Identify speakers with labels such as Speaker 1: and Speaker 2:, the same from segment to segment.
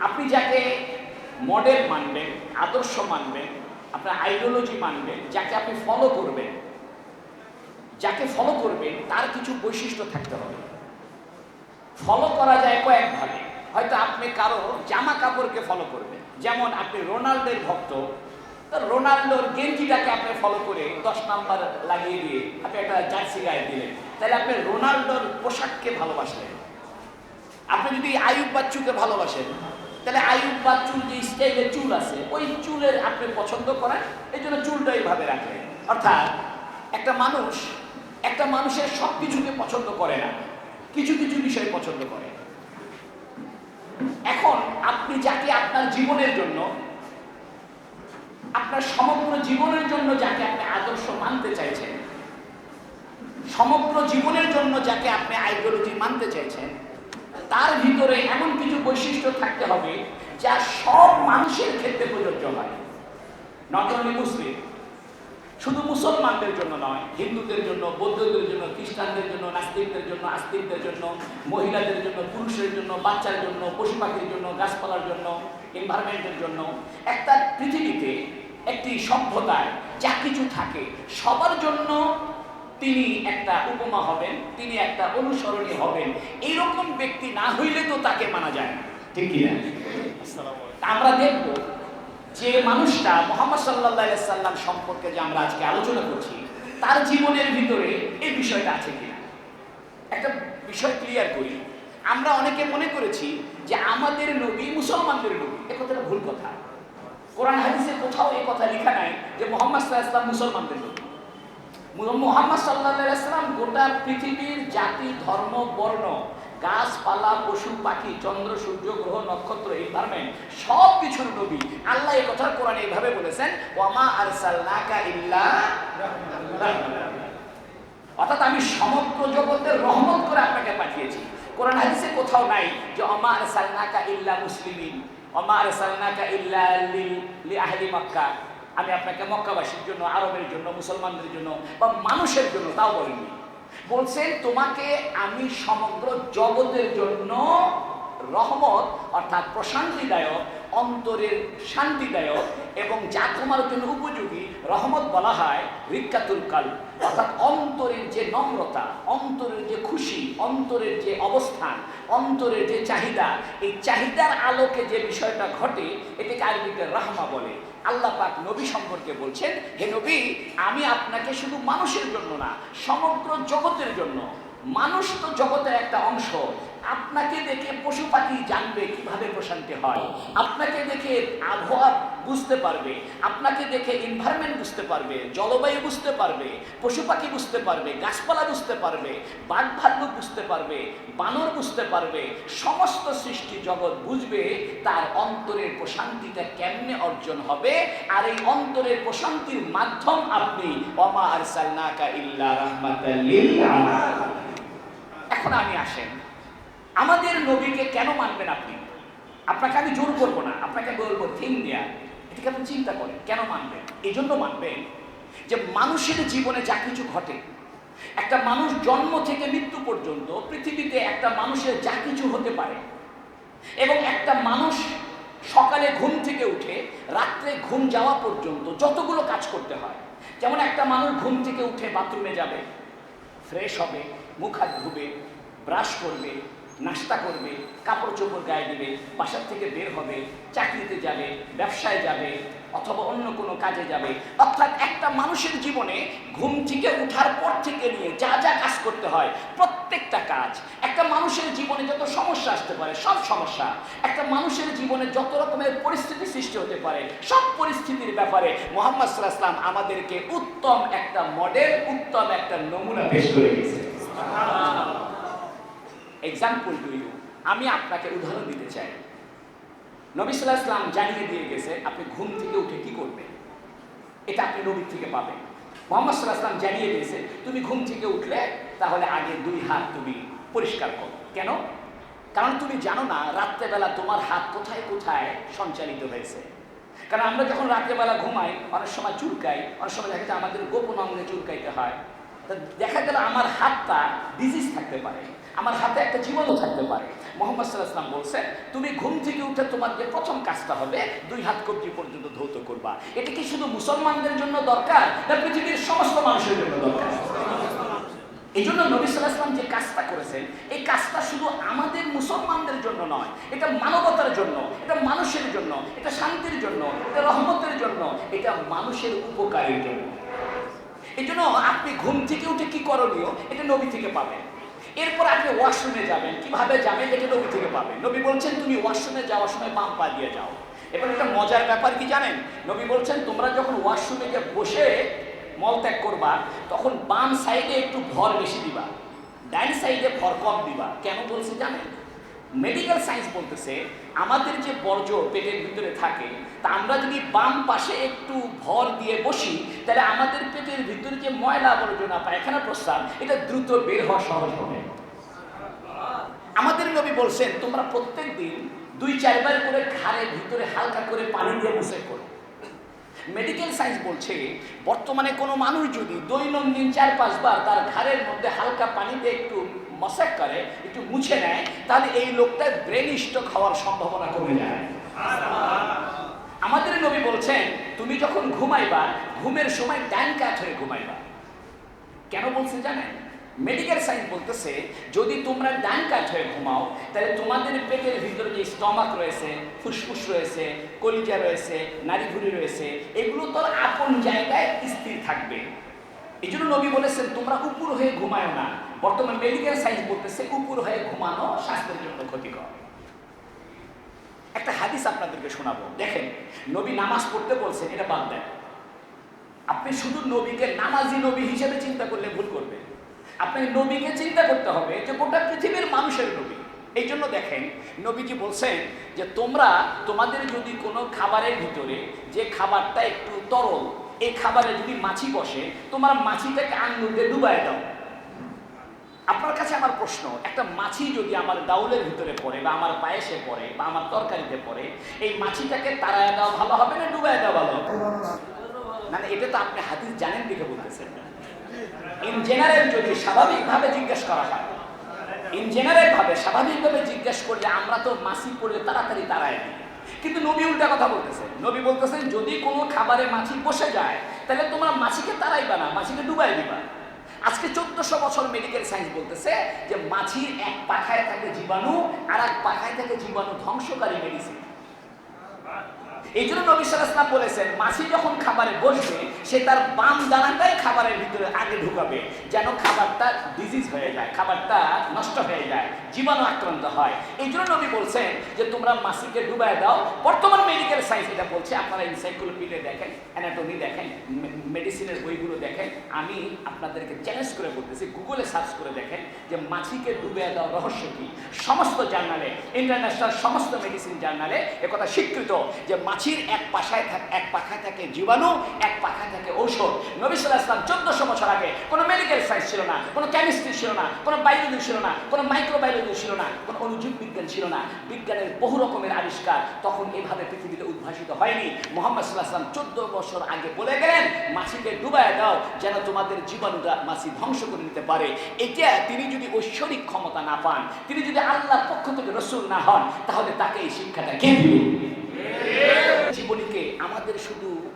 Speaker 1: আপনি যাকে মডেল মানবেন, আদর্শ মানবেন, আপনার আইডিওলজি মানবেন, যাকে আপনি ফলো করবেন, যাকে ফলো করবেন, তার কিছু বৈশিষ্ট্য থাকতে হবে। ফলো করা যায় কয়েকভাবে। হয়তো আপনি কারও জামা কাপড়কে ফলো করবেন। যেমন আপনি রোনাল্ডোর ভক্ত রোনাল্ডোর গেঞ্জিটাকে আপনি ফলো করে দশ নাম্বার লাগিয়ে দিয়ে আপনি একটা জার্সি গায়ে দিলেন। তাহলে আপনি রোনাল্ডোর পোশাককে ভালোবাসলেন। আপনি যদি আয়ুব বাচ্চুকে ভালোবাসেন তাহলে আয়ুব বাচ্চুর যে স্টাইলের চুল আছে, ওই চুলের আপনি পছন্দ করেন, এই জন্য চুলটা এইভাবে রাখলেন অর্থাৎ একটা মানুষ, একটা মানুষের সব কিছুকে পছন্দ করে না, কিছু কিছু বিষয় পছন্দ করে। এখন আপনি যাকে আপনার জীবনের জন্য, আপনার সমগ্র জীবনের জন্য যাকে আপনি আদর্শ মানতে চাইছেন, সমগ্র জীবনের জন্য যাকে আপনি আইডিওলজি মানতে চাইছেন তার ভিতরে এমন কিছু বৈশিষ্ট্য থাকতে হবে যা সব মানুষের ক্ষেত্রে প্রযোজ্য হয়। নট অনলি মুসলিম শুধু মুসলমানদের জন্য নয়, হিন্দুদের জন্য, বৌদ্ধদের জন্য, খ্রিস্টানদের জন্য, নাস্তিকদের জন্য, আস্তিকদের জন্য, মহিলাদের জন্য, পুরুষের জন্য, বাচ্চার জন্য পশু পাখির জন্য, গাছপালার জন্য এনভায়রনমেন্টের জন্য, একটা পৃথিবীতে একটি সভ্যতায় যা কিছু থাকে, সবার জন্য তিনি একটা উপমা হবেন তিনি একটা অনুসরণী হবেন। এইরকম ব্যক্তি না হইলে তো তাকে মানা যায় না। ঠিক কিনা আমরা দেখব যে মানুষটা মোহাম্মদ সাল্লাহ সাল্লাম সম্পর্কে যে আমরা আজকে আলোচনা করছি তার জীবনের ভিতরে এই বিষয়টা আছে কিনা? একটা বিষয় ক্লিয়ার করি। আমরা অনেকে মনে করেছি যে আমাদের নবী মুসলমানদের নবী। এ কথাটা ভুল কথা। কোরআন হাদিসে কোথাও এই কথা লেখা নাই যে মোহাম্মদ সাল্লাহ ইসলাম মুসলমানদের নবী। মোহাম্মদ সাল্লাহ ইসলাম গোটা পৃথিবীর জাতি, ধর্ম, বর্ণ, গাছপালা, পশু, পাখি, চন্দ্র, সূর্য, গ্রহ, নক্ষত্র এনভায়রনমেন্ট সব কিছুর নবী। আল্লাহ এই কথা কোরআন এইভাবে বলেছেন, ওয়ামা আরসালনাকা ইল্লা রাহমাতাল অর্থাৎ আমি সমগ্র জগতের রহমত করে আপনাকে পাঠিয়েছি। কোরআন হাদিসে কোথাও নাই যে অমা আরসালনাকা ইল্লা মুসলিমিন। অমা আরসালনাকা ইল্লা লিল লি, আহলি মক্কা। আমি আপনাকে মক্কাবাসীর জন্য, আরবের জন্য, মুসলমানদের জন্য বা মানুষের জন্য তাও বলিনি। বলছেন, তোমাকে আমি সমগ্র জগতের জন্য রহমত, অর্থাৎ প্রশান্তিদায়ক, অন্তরের শান্তিদায়ক এবং যা তোমার জন্য উপযোগী রহমত বলা হয় রিক্কাতুল কাল অর্থাৎ অন্তরের যে নম্রতা, অন্তরের যে খুশি, অন্তরের যে অবস্থান, অন্তরের যে চাহিদা, এই চাহিদার আলোকে যে বিষয়টা ঘটে, এটাকে আরবিতে রাহমা বলে। আল্লাহ পাক নবী সম্পর্কে বলছেন, হে নবী, আমি আপনাকে শুধু মানুষের জন্য না, সমগ্র জগতের জন্য মানুষ তো জগতের একটা অংশ। আপনাকে দেখে পশু পাখি জানবে কীভাবে প্রশান্তি হয়। আপনাকে দেখে আবহাওয়া বুঝতে পারবে। আপনাকে দেখে এনভায়রনমেন্ট বুঝতে পারবে। জলবায়ু বুঝতে পারবে। পশু পাখি বুঝতে পারবে। গাছপালা বুঝতে পারবে। বাঘ ভাল্লুক বুঝতে পারবে। বানর বুঝতে পারবে। সমস্ত সৃষ্টি জগৎ বুঝবে তার অন্তরের প্রশান্তিটা কেমনে অর্জন হবে। আর এই অন্তরের প্রশান্তির মাধ্যম আপনি অমা আরসালনাকা ইল্লা রাহমাতাল লিল আলামিন এখন আমি আসেন। আমাদের নবীকে কেন মানবেন আপনি? আপনাকে আমি জোর করব না, আপনাকে বলব থিম দেয়া। এটাকে আপনি চিন্তা করেন, কেন মানবেন? এই জন্য মানবেন যে মানুষের জীবনে যা কিছু ঘটে, একটা মানুষ জন্ম থেকে মৃত্যু পর্যন্ত পৃথিবীতে একটা মানুষের যা কিছু হতে পারে এবং একটা মানুষ সকালে ঘুম থেকে উঠে রাত্রে ঘুম যাওয়া পর্যন্ত যতগুলো কাজ করতে হয়, যেমন একটা মানুষ ঘুম থেকে উঠে বাথরুমে যাবে, ফ্রেশ হবে, মুখ হাত ধুবে ব্রাশ করবে, নাস্তা করবে কাপড় চোপড় গায়ে দেবে, বাসার থেকে বের হবে, চাকরিতে যাবে, ব্যবসায় যাবে, অথবা অন্য কোনো কাজে যাবে। অর্থাৎ একটা মানুষের জীবনে ঘুম থেকে উঠার পর থেকে নিয়ে যা যা কাজ করতে হয়, প্রত্যেকটা কাজ। একটা মানুষের জীবনে যত সমস্যা আসতে পারে, সব সমস্যা। একটা মানুষের জীবনে যত রকমের পরিস্থিতি সৃষ্টি হতে পারে, সব পরিস্থিতির ব্যাপারে মোহাম্মদ সাল্লাহ আমাদেরকে উত্তম একটা মডেল উত্তম একটা নমুনা পেশ করে গেছে এক্সাম্পল টু ইউ আমি আপনাকে উদাহরণ দিতে চাই। নবী সাল্লাহ ইসলাম জানিয়ে দিয়ে গেছে, আপনি ঘুম থেকে উঠে কি করবেন? এটা আপনি নবীর থেকে পাবেন। মোহাম্মদ সাল্লাহ ইসলাম জানিয়ে দিয়েছে, তুমি ঘুম থেকে উঠলে তাহলে আগে দুই হাত তুমি পরিষ্কার করো। কেন? কারণ তুমি জানো না, রাত্রেবেলা তোমার হাত কোথায় কোথায় সঞ্চালিত হয়েছে। কারণ আমরা যখন রাত্রেবেলা ঘুমাই, অনেক সময় চুলকাই, অনেক সময় দেখা যায় আমাদের গোপন অঙ্গে চুলকাইতে হয়। তা দেখা গেল আমার হাতটা ডিজিজ থাকতে পারে। আমার হাতে একটা জীবনও থাকতে পারে। মোহাম্মদ সাল্লাহাম বলছেন, তুমি ঘুম থেকে উঠে তোমার যে প্রথম কাজটা হবে, দুই হাত কবজি পর্যন্ত ধৌত করবা। এটা কি শুধু মুসলমানদের জন্য দরকার না পৃথিবীর সমস্ত মানুষের জন্য দরকার? এই জন্য নবী সাল্লাহাম যে কাজটা করেছেন, এই কাজটা শুধু আমাদের মুসলমানদের জন্য নয়, এটা মানবতার জন্য, এটা মানুষের জন্য, এটা শান্তির জন্য, এটা রহমতের জন্য, এটা মানুষের উপকারের জন্য। এই জন্য আপনি ঘুম থেকে উঠে কি করণীয়? এটা নবী থেকে পাবেন। এরপর আপনি ওয়াশরুমে যাবেন। কীভাবে যাবেন এটা নবী থেকে পাবেন। নবী বলছেন, তুমি ওয়াশরুমে যাওয়ার সময় বাম পা দিয়ে যাও। এবার একটা মজার ব্যাপার কি জানেন? নবী বলছেন, তোমরা যখন ওয়াশরুমে গিয়ে বসে মলত্যাগ করবা, তখন বাম সাইডে একটু ভর বেশি দিবা। ডাইন সাইডে ভর কম দিবা। কেন বলছে জানেন? মেডিকেল সায়েন্স বলতেছে আমাদের যে বর্জ্য পেটের ভিতরে থাকে, তা আমরা যদি বাম পাশে একটু ভর দিয়ে বসি, তাহলে আমাদের পেটের ভিতরে যে ময়লা আবর্জনা পায়খানা প্রস্তাব এটা দ্রুত বের হওয়া সহজ হবে। আমাদের নবী বলছেন, তোমরা প্রত্যেক দিন দুই চারবার করে ঘাড়ের ভিতরে হালকা করে পানি দিয়ে মুছে করো মেডিকেল সায়েন্স বলছে, বর্তমানে কোনো মানুষ যদি দৈনন্দিন চার পাঁচবার তার ঘাড়ের মধ্যে হালকা পানিতে একটু মশাক করে, একটু মুছে নেয়, তাহলে এই লোকটার ব্রেন স্ট্রোক হওয়ার সম্ভাবনা কমে যায়। আমাদের নবী বলছেন, তুমি যখন ঘুমাইবা, ঘুমের সময় ডান কাত হয়ে ঘুমাইবা। কেন বলছে জানেন? মেডিকেল সায়েন্স বলতেছে, যদি তোমরা ডান কাত হয়ে ঘুমাও, তাহলে তোমাদের পেটের ভিতরে যে স্টমাক রয়েছে, ফুসফুস রয়েছে, কলিজা রয়েছে, নাড়িভুড়ি রয়েছে, এগুলো তোর আপন জায়গায় স্থির থাকবে। এই জন্য নবী বলেছেন, তোমরা উপর হয়ে ঘুমায় না। বর্তমান মেডিকেল সায়েন্স বলতেছে, উপর হয়ে ঘুমানো স্বাস্থ্যের জন্য ক্ষতিকর। একটা হাদিস আপনাদেরকে শোনাবো। দেখেন, নবী নামাজ পড়তে বলছেন, এটা বাদ দেন। আপনি শুধু নবীকে নামাজি নবী হিসেবে চিন্তা করলে ভুল করবেন। আপনি নবীকে চিন্তা করতে হবে যে গোটা পৃথিবীর মানুষের নবী। এই জন্য দেখেন, নবীজি বলছেন যে তোমরা, তোমাদের যদি কোনো খাবারের ভিতরে যে খাবারটা একটু তরল এই খাবারে যদি মাছি বসে, তোমার মাছিটাকে আঙ্গুল দিয়ে ডুবাই দাও। আপনার কাছে আমার প্রশ্ন, একটা মাছি যদি আমার ডাউলের ভিতরে পড়ে বা আমার পায়েসে পড়ে বা আমার তরকারিতে পড়ে, এই মাছিটাকে তাড়ায় দেওয়া ভালো হবে না ডুবাই দেওয়া ভালো হবে? মানে এটা তো আপনি হাদিস জানেন দেখে বলতেছেন। ইন জেনারেল যদি স্বাভাবিকভাবে জিজ্ঞেস করা হয় ইন জেনারেল ভাবে স্বাভাবিকভাবে জিজ্ঞেস করলে আমরা তো মাছি পড়লে তাড়াতাড়ি তাড়াই দিই। কিন্তু নবী উল্টা কথা বলতেছেন নবী বলতেছেন, যদি কোনো খাবারে মাছি বসে যায়, তাহলে তোমরা মাছিকে তাড়াইবা না, মাছিকে ডুবাই দিবা। আজকে চোদ্দশো বছর মেডিকেল সায়েন্স বলতেছে যে মাছির এক পাখায় থাকে জীবাণু আর এক পাখায় থাকে জীবাণু ধ্বংসকারী মেডিসিন এই জন্য নবী সালাম বলেছেন মাছি যখন খাবারে বসবে, সে তার বাম দানাটাই খাবারের ভিতরে আগে ঢুকাবে, যেন খাবারটা ডিজিজ হয়ে যায়, খাবারটা নষ্ট হয়ে যায়, জীবাণু আক্রান্ত হয়। এই জন্য নবী বলছেন যে, তোমরা মাছিকে ডুবায় দাও। বর্তমান মেডিকেল সায়েন্স এটা বলছে, আপনারা ইনসাইক্লোপিডিয়া দেখেন অ্যানাটমি দেখেন মেডিসিনের বইগুলো দেখেন, আমি আপনাদেরকে চ্যালেঞ্জ করে বলতেছি গুগলে সার্চ করে দেখেন যে মাছিকে ডুবে দেওয়ার রহস্য কি? সমস্ত জার্নালে ইন্টারন্যাশনাল সমস্ত মেডিসিন জার্নালে একথা স্বীকৃত যে মাছির এক পাশায় থাকে এক পাখায় থাকে জীবাণু, এক পাখায় থাকে ঔষধ। নবী সাল্লাহ ইসলাম চোদ্দশো বছর আগে কোনো মেডিকেল সায়েন্স ছিল না, কোনো কেমিস্ট্রি ছিল না, কোনো বায়োলজি ছিল না, কোনো মাইক্রোবায়োলজি ছিল না, কোনো অনুজীব বিজ্ঞান ছিল না। বিজ্ঞানের বহু রকমের আবিষ্কার তখন এভাবে পৃথিবীতে উদ্ভাসিত হয়নি। মোহাম্মদ সাল্লাহ ইসলাম চোদ্দ বছর আগে বলে গেলেন মাছিকে ডুবায় দাও যেন তোমাদের জীবাণুটা মাছি ধ্বংস করে নিতে পারে। এটা তিনি যদি ঐশ্বরিক ক্ষমতা না পান, তিনি যদি আল্লাহর পক্ষ থেকে রসুল না হন, তাহলে তাকে এই শিক্ষাটা কে দিবে? জীবনীকে আমাদের শুধু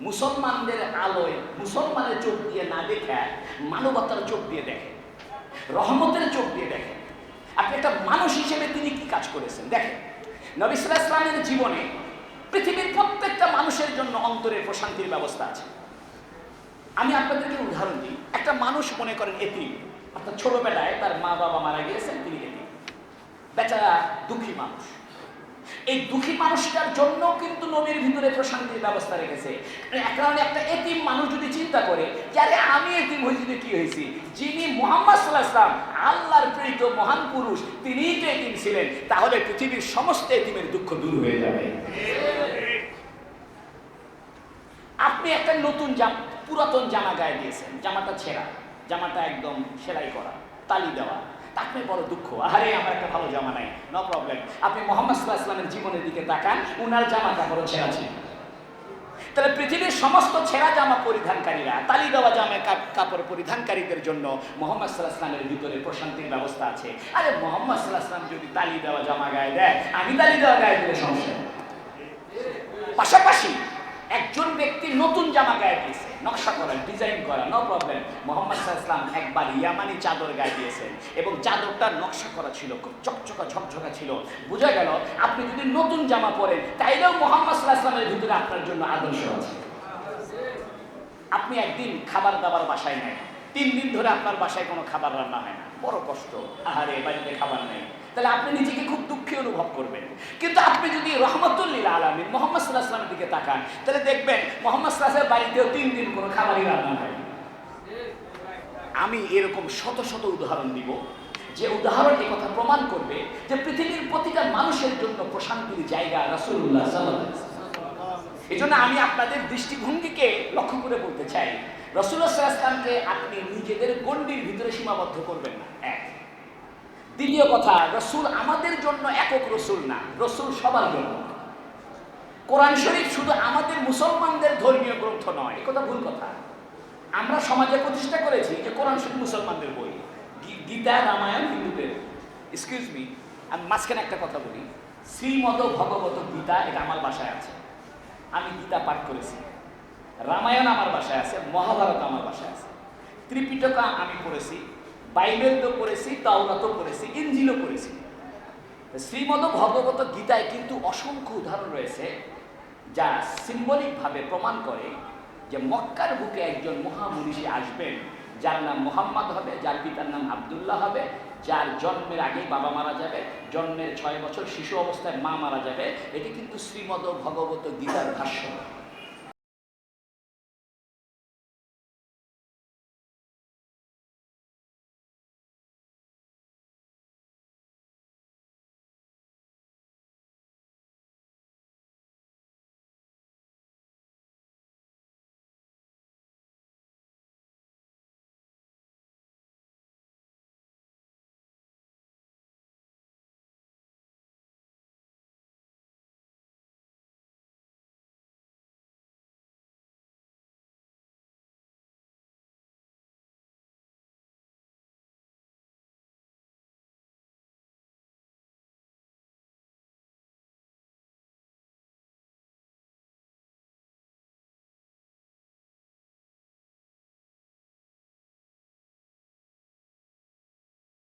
Speaker 1: মুসলমানদের আলোয়, মুসলমানের চোখ দিয়ে না দেখে, মানবতার চোখ দিয়ে দেখে, রহমতের চোখ দিয়ে দেখে। আপনি একটা মানুষ হিসেবে তিনি কি কাজ করেছেন? দেখেন, নবী সাল্লাহ ইসলামের জীবনে পৃথিবীর প্রত্যেকটা মানুষের জন্য অন্তরের প্রশান্তির ব্যবস্থা আছে। আমি আপনাদেরকে উদাহরণ দিই। একটা মানুষ মনে করেন এতিম, অর্থাৎ ছোটবেলায় তার মা বাবা মারা গিয়েছেন, তিনি এতিম। বেচারা দুঃখী মানুষ। এই দুঃখী মানুষটার জন্য কিন্তু নবীর ভিতরে প্রশান্তির ব্যবস্থা রেখেছে। কারণে একটা এতিম মানুষ যদি চিন্তা করে, যে আমি এতিম হয়েছি তো কি হয়েছি? যিনি মোহাম্মদ সাল্লাহ ইসলাম আল্লাহর প্রেরিত মহান পুরুষ, তিনিই তো এতিম ছিলেন। তাহলে পৃথিবীর সমস্ত এতিমের দুঃখ দূর হয়ে যাবে। আপনি একটা নতুন জাম, পুরাতন জামা গায়ে দিয়েছেন। জামাটা ছেঁড়া, জামাটা একদম সেলাই করা, তালি দেওয়া। তা আপনি বড় দুঃখ। আরে আমার একটা ভালো জামা নাই। নো প্রবলেম আপনি মোহাম্মদ সাল্লাহ ইসলামের জীবনের দিকে তাকান, উনার জামাটা বড় ছেঁড়া ছিল তাহলে পৃথিবীর সমস্ত ছেঁড়া জামা পরিধানকারীরা, তালি দেওয়া জামা কাপড় পরিধানকারীদের জন্য মোহাম্মদ সাল্লাহ ইসলামের ভিতরে প্রশান্তির ব্যবস্থা আছে। আরে, মোহাম্মদ সাল্লাহ ইসলাম যদি তালি দেওয়া জামা গায়ে দেয়, আমি তালি দেওয়া গায়ে দিলে সমস্যা। পাশাপাশি একজন ব্যক্তি নতুন জামা গায়ে দিয়েছে। নকশা করেন ডিজাইন করা নো প্রবলেম মোহাম্মদ সাল্লাম একবার ইয়ামানি চাদর গায়ে দিয়েছেন এবং চাদরটা নকশা করা ছিল, খুব চকচকা ঝকঝকা ছিল। বোঝা গেল, আপনি যদি নতুন জামা পরেন, তাইলেও মোহাম্মদ সাল্লাহামের ভিতরে আপনার জন্য আদর্শ আছে। আপনি একদিন খাবার দাবার বাসায় নেন, তিন দিন ধরে আপনার বাসায় কোনো খাবার রান্না হয় না। বড় কষ্ট। আহারে, বাড়িতে খাবার নেই। তাহলে আপনি নিজেকে খুব দুঃখী অনুভব করবেন। কিন্তু আপনি যদি রহমতুল্লিল আলমী মোহাম্মদ সাল্লাহ দিকে তাকান, তাহলে দেখবেন মোহাম্মদ সাল্লাহের বাড়িতেও তিন দিন কোনো খাবারই রান্না হয় আমি এরকম শত শত উদাহরণ দিব, যে উদাহরণ এই কথা প্রমাণ করবে যে পৃথিবীর প্রতিটা মানুষের জন্য প্রশান্তির জায়গা ওয়াসাল্লাম। এই জন্য আমি আপনাদের দৃষ্টিভঙ্গিকে লক্ষ্য করে বলতে চাই রসুল্লাহ সাল্লামকে আপনি নিজেদের গণ্ডির ভিতরে সীমাবদ্ধ করবেন না। এক দ্বিতীয় কথা, রসুল আমাদের জন্য একক রসুল না, রসুল সবার জন্য। কোরআন শরীফ শুধু আমাদের মুসলমানদের ধর্মীয় গ্রন্থ নয় কথা ভুল কথা। আমরা সমাজে প্রতিষ্ঠা করেছি যে কোরআন শরীফ মুসলমানদের বই। গীতা, রামায়ণ, হিন্দুদের। এক্সকিউজ মি আমি মাঝখানে একটা কথা বলি। শ্রীমদ ভগবত গীতা এটা আমার বাসায় আছে। আমি গীতা পাঠ করেছি। রামায়ণ আমার বাসায় আছে, মহাভারত আমার বাসায় আছে। ত্রিপিটকা আমি পড়েছি। বাইবেল তো পড়েছি, তাওরাতও পড়েছি, ইঞ্জিলও পড়েছি। শ্রীমদ ভগবত গীতায় কিন্তু অসংখ্য উদাহরণ রয়েছে, যা সিম্বলিকভাবে প্রমাণ করে যে মক্কার বুকে একজন মহামনীষী আসবেন, যার নাম মোহাম্মদ হবে, যার পিতার নাম আবদুল্লাহ হবে, যার জন্মের আগেই বাবা মারা যাবে, জন্মের ছয় বছর শিশু অবস্থায় মা মারা যাবে, এটি কিন্তু শ্রীমদ ভগবত গীতার ভাষ্য।